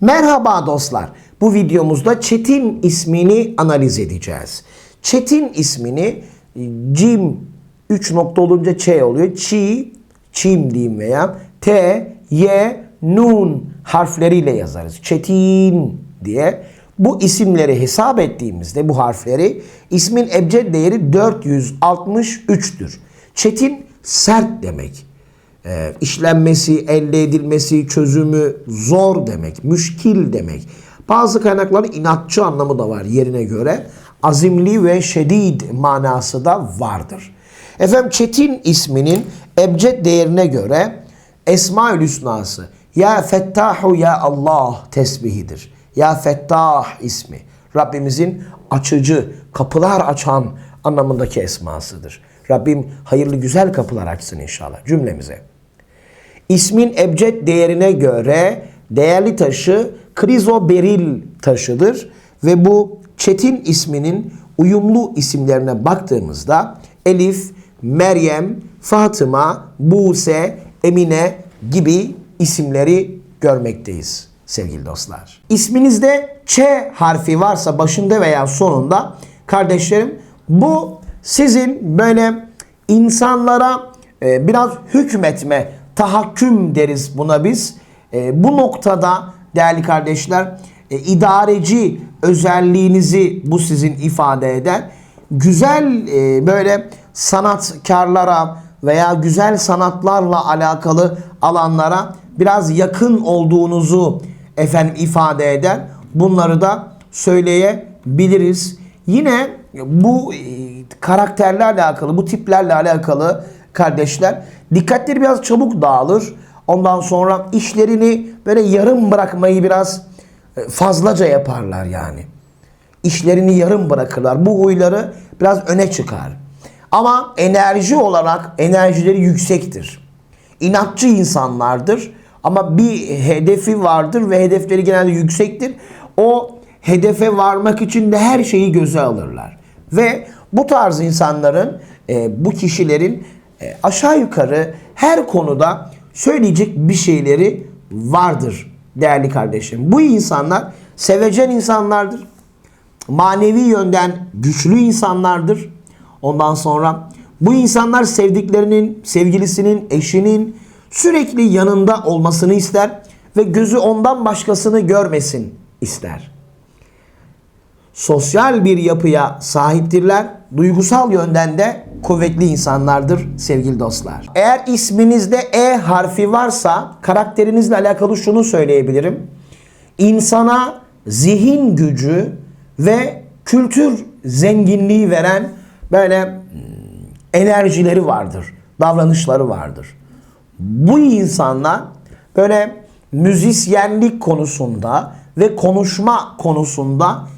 Merhaba dostlar. Bu videomuzda Çetin ismini analiz edeceğiz. Çetin ismini Cim 3 nokta olunca Ç oluyor. Çi, Çim diyeyim veya T, Y, Nun harfleriyle yazarız. Çetin diye. Bu isimleri hesap ettiğimizde bu harfleri ismin ebced değeri 463'tür. Çetin sert demek e, işlenmesi, elde edilmesi, çözümü zor demek, müşkil demek. Bazı kaynakların inatçı anlamı da var yerine göre. Azimli ve şedid manası da vardır. Efendim Çetin isminin ebced değerine göre Esma-ül Hüsnası Ya Fettahu Ya Allah tesbihidir. Ya Fettah ismi. Rabbimizin açıcı, kapılar açan anlamındaki esmasıdır. Rabbim hayırlı güzel kapılar açsın inşallah cümlemize. İsmin ebced değerine göre değerli taşı krizoberil taşıdır ve bu Çetin isminin uyumlu isimlerine baktığımızda Elif, Meryem, Fatıma, Buse, Emine gibi isimleri görmekteyiz sevgili dostlar. İsminizde Ç harfi varsa başında veya sonunda kardeşlerim bu sizin böyle insanlara e, biraz hükmetme, tahakküm deriz buna biz. E, bu noktada değerli kardeşler e, idareci özelliğinizi bu sizin ifade eder. Güzel e, böyle sanatkarlara veya güzel sanatlarla alakalı alanlara biraz yakın olduğunuzu efendim ifade eder. Bunları da söyleyebiliriz. Yine bu e, karakterlerle alakalı, bu tiplerle alakalı kardeşler dikkatleri biraz çabuk dağılır. Ondan sonra işlerini böyle yarım bırakmayı biraz e, fazlaca yaparlar yani. İşlerini yarım bırakırlar. Bu huyları biraz öne çıkar. Ama enerji olarak enerjileri yüksektir. İnatçı insanlardır. Ama bir hedefi vardır ve hedefleri genelde yüksektir. O hedefe varmak için de her şeyi göze alırlar. Ve bu tarz insanların, e, bu kişilerin aşağı yukarı her konuda söyleyecek bir şeyleri vardır değerli kardeşim. Bu insanlar sevecen insanlardır. Manevi yönden güçlü insanlardır. Ondan sonra bu insanlar sevdiklerinin, sevgilisinin, eşinin sürekli yanında olmasını ister ve gözü ondan başkasını görmesin ister. Sosyal bir yapıya sahiptirler. Duygusal yönden de kuvvetli insanlardır sevgili dostlar. Eğer isminizde E harfi varsa karakterinizle alakalı şunu söyleyebilirim. İnsana zihin gücü ve kültür zenginliği veren böyle hmm, enerjileri vardır, davranışları vardır. Bu insanlar böyle müzisyenlik konusunda ve konuşma konusunda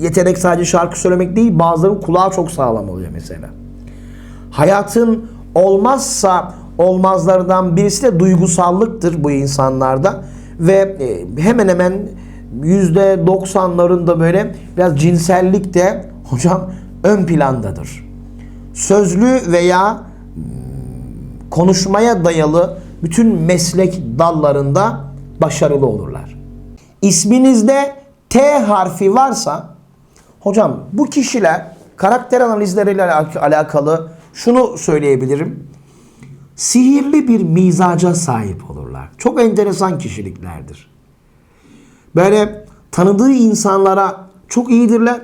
yetenek sadece şarkı söylemek değil, bazılarının kulağı çok sağlam oluyor mesela. Hayatın olmazsa olmazlarından birisi de duygusallıktır bu insanlarda ve e, hemen hemen yüzde doksanlarında böyle biraz cinsellik de hocam ön plandadır. Sözlü veya hmm, konuşmaya dayalı bütün meslek dallarında başarılı olurlar. İsminizde T harfi varsa hocam bu kişiler karakter analizleriyle alakalı şunu söyleyebilirim. Sihirli bir mizaca sahip olurlar. Çok enteresan kişiliklerdir. Böyle tanıdığı insanlara çok iyidirler.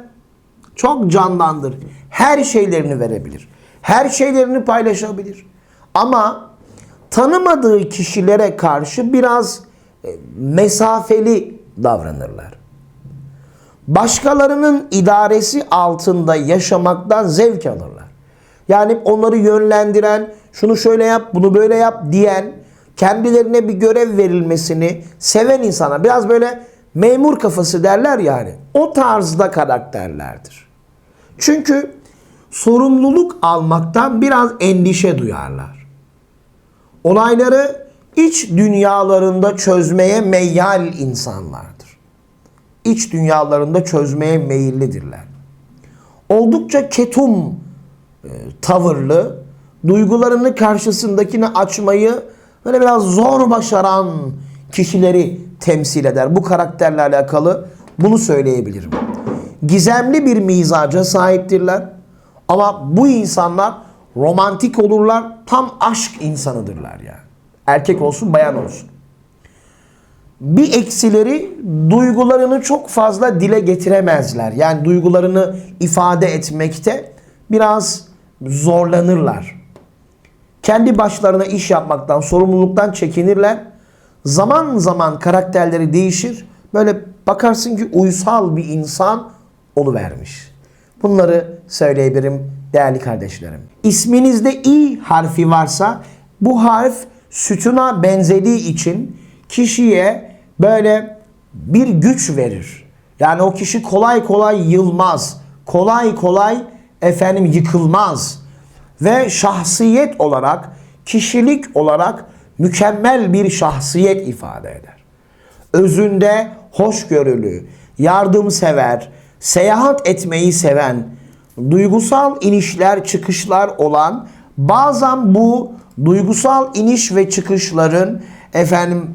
Çok candandır. Her şeylerini verebilir. Her şeylerini paylaşabilir. Ama tanımadığı kişilere karşı biraz e, mesafeli davranırlar. Başkalarının idaresi altında yaşamaktan zevk alırlar. Yani onları yönlendiren, şunu şöyle yap, bunu böyle yap diyen, kendilerine bir görev verilmesini seven insana biraz böyle memur kafası derler yani. O tarzda karakterlerdir. Çünkü sorumluluk almaktan biraz endişe duyarlar. Olayları iç dünyalarında çözmeye meyyal insanlardır. İç dünyalarında çözmeye meyillidirler. Oldukça ketum e, tavırlı, duygularını karşısındakini açmayı böyle biraz zor başaran kişileri temsil eder. Bu karakterle alakalı bunu söyleyebilirim. Gizemli bir mizaca sahiptirler. Ama bu insanlar romantik olurlar. Tam aşk insanıdırlar yani. Erkek olsun bayan olsun. Bir eksileri duygularını çok fazla dile getiremezler. Yani duygularını ifade etmekte biraz zorlanırlar. Kendi başlarına iş yapmaktan, sorumluluktan çekinirler. Zaman zaman karakterleri değişir. Böyle bakarsın ki uysal bir insan oluvermiş. Bunları söyleyebilirim değerli kardeşlerim. İsminizde i harfi varsa bu harf sütuna benzediği için kişiye böyle bir güç verir. Yani o kişi kolay kolay yılmaz. Kolay kolay efendim yıkılmaz. Ve şahsiyet olarak, kişilik olarak mükemmel bir şahsiyet ifade eder. Özünde hoşgörülü, yardımsever, seyahat etmeyi seven, duygusal inişler çıkışlar olan bazen bu duygusal iniş ve çıkışların efendim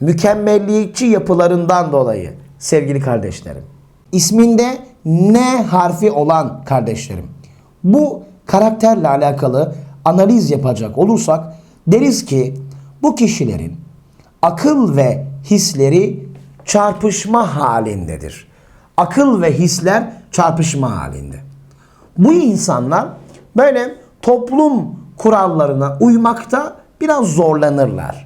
Mükemmelliyetçi yapılarından dolayı sevgili kardeşlerim. İsminde N harfi olan kardeşlerim. Bu karakterle alakalı analiz yapacak olursak deriz ki bu kişilerin akıl ve hisleri çarpışma halindedir. Akıl ve hisler çarpışma halinde. Bu insanlar böyle toplum kurallarına uymakta biraz zorlanırlar.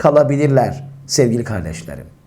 kalabilirler sevgili kardeşlerim.